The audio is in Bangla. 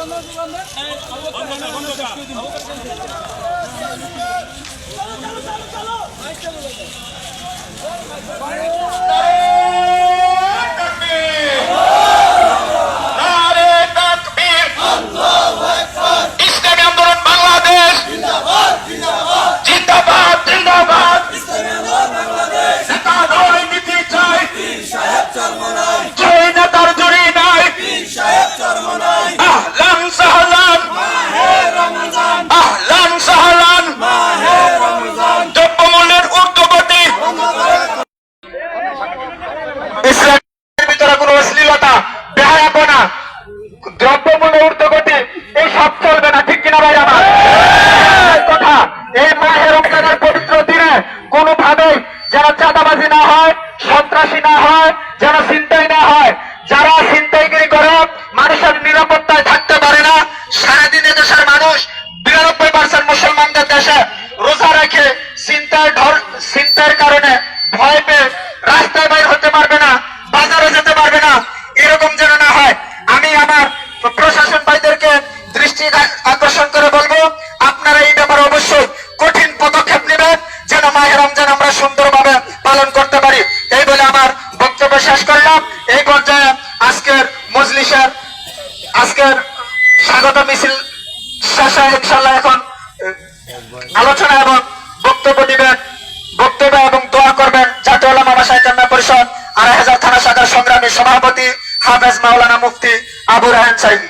চলো চলো চলো দ্রব্যমূল্য ঊর্ধ্বগতি, এই সব চলবে না, ঠিক কিনা ভাই আমার? কথা, এই মাহে রমজানের পবিত্র দিনে কোনোভাবেই যেন চাঁদাবাজি না হয়, সন্ত্রাসী না হয়, যেন চিন্তাই না হয়। যারা চিন্তাইগিরি করে, মানুষের নিরাপত্তায় থাকতে পারে না। সারাদিনে দেশের মানুষ বিরানব্বই পার্সেন্ট মুসলমানদের দেশে রোজা রেখে চিন্তার ঢল চিন্তার কারণে ভয় পেয়ে দৃষ্টি আকর্ষণ করে বলব, আপনারা এই ব্যাপারে অবশ্যই কঠিন পদক্ষেপ নেবেন, যেন মাহে রমজান আমরা সুন্দরভাবে পালন করতে পারি। এই বলে আমার বক্তব্য শেষ করলাম। এই পর্যায়ে আজকের মজলিসের, আজকের স্বাগত মিছিল ইনশাল্লাহ এখন আলোচনা এবং বক্তব্য দিবেন, বক্তব্য এবং দোয়া করবেন জাতীয় ভাষায় কন্যা পরিষদ, আড়াই হাজার থানা শাখার সংগ্রামী সভাপতি হাফেজ মাওলানা মুফতি আবু রাহান সাইদি